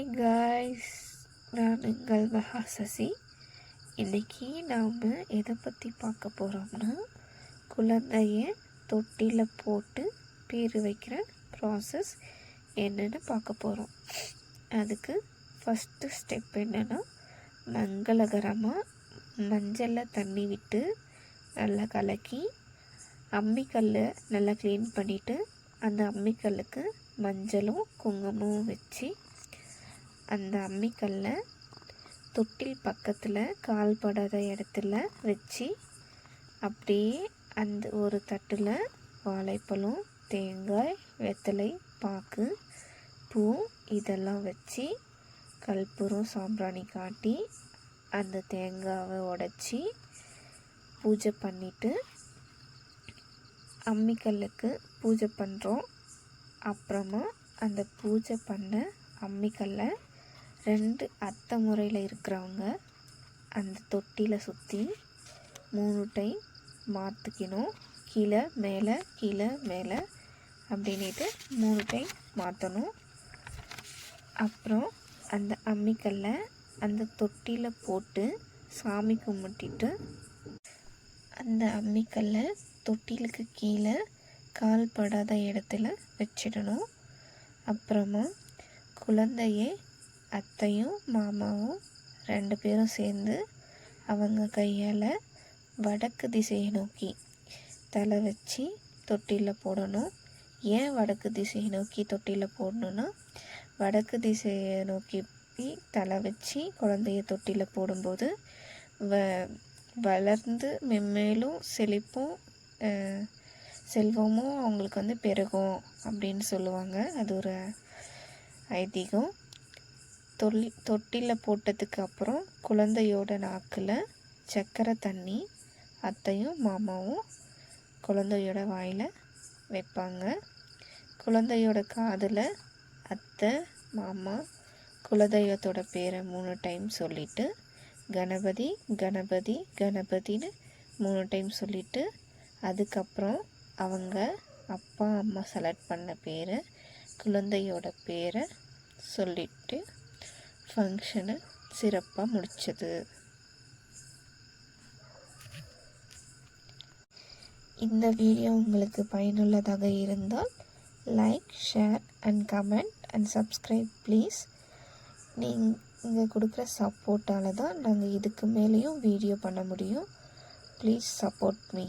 Hi guys நான் உங்கள் மகா சசி. இன்றைக்கி நாம் எதை பற்றி பார்க்க போகிறோம்னா குழந்தைய தொட்டியில் போட்டு பேர் வைக்கிற ப்ராசஸ் என்னென்னு பார்க்க போகிறோம் அதுக்கு ஃபஸ்ட்டு ஸ்டெப் என்னென்னா மங்களகரமாக மஞ்சளில் தண்ணி விட்டு நல்லா கலக்கி அம்மிக்கல்லை நல்லா க்ளீன் பண்ணிவிட்டு அந்த அம்மிக்கல்லுக்கு மஞ்சளும் குங்குமமும் வச்சு அந்த அம்மிக்கல்லை தொட்டில் பக்கத்தில் கால்படாத இடத்துல வச்சு அப்படியே அந்த ஒரு தட்டில் வாழைப்பழம் தேங்காய் வெத்தலை பாக்கு பூ இதெல்லாம் வச்சு கற்பூரம் சாம்பிராணி காட்டி அந்த தேங்காவை உடச்சி பூஜை பண்ணிவிட்டு அம்மிக்கல்லுக்கு பூஜை பண்ணுறோம் அப்புறமா அந்த பூஜை பண்ண அம்மிக்கல்லை ரெண்டு அத்தை முறையில் இருக்கிறவங்க அந்த தொட்டியில் சுற்றி மூணு டைம் மாற்றிக்கணும் கீழே மேலே கீழே மேலே அப்படின்ட்டு மூணு டைம் மாற்றணும் அப்புறம் அந்த அம்மிக்கல்லை அந்த தொட்டியில் போட்டு சாமி கும்பிட்டுட்டு அந்த அம்மிக்கல்லை தொட்டிலுக்கு கீழே கால் படாத இடத்துல வச்சிடணும். அப்புறமா குழந்தையை அத்தையும் மாமாவும் ரெண்டு பேரும் சேர்ந்து அவங்க கையால் வடக்கு திசையை நோக்கி தலை வச்சு தொட்டியில் போடணும். ஏன் வடக்கு திசையை நோக்கி தொட்டியில் போடணுன்னா வடக்கு திசையை நோக்கி தலை வச்சு குழந்தைய தொட்டியில் போடும்போது வ வளர்ந்து மென்மேலும் செழிப்பும் செல்வமும் அவங்களுக்கு வந்து பெருகும் அப்படின்னு சொல்லுவாங்க. அது ஒரு ஐதீகம். தொல் தொட்டியில் போட்டதுக்கு அப்புறம் குழந்தையோட நாக்கில் சக்கரை தண்ணி அத்தையும் மாமாவும் குழந்தையோட வாயில் வைப்பாங்க. குழந்தையோட காதில் அத்தை மாமா குலதெய்வத்தோட பேரை மூணு டைம் சொல்லிவிட்டு கணபதி கணபதி கணபதின்னு மூணு டைம் சொல்லிவிட்டு அதுக்கப்புறம் அவங்க அப்பா அம்மா செலக்ட் பண்ண பேரை குழந்தையோட பேரை சொல்லிவிட்டு ஃபங்க்ஷனை சிறப்பாக முடித்தது இந்த வீடியோ உங்களுக்கு பயனுள்ளதாக இருந்தால் like share and comment and subscribe please. நீங்கள் கொடுக்குற சப்போர்ட்டால் தான் நாங்கள் இதுக்கு மேலேயும் வீடியோ பண்ண முடியும். Please support me.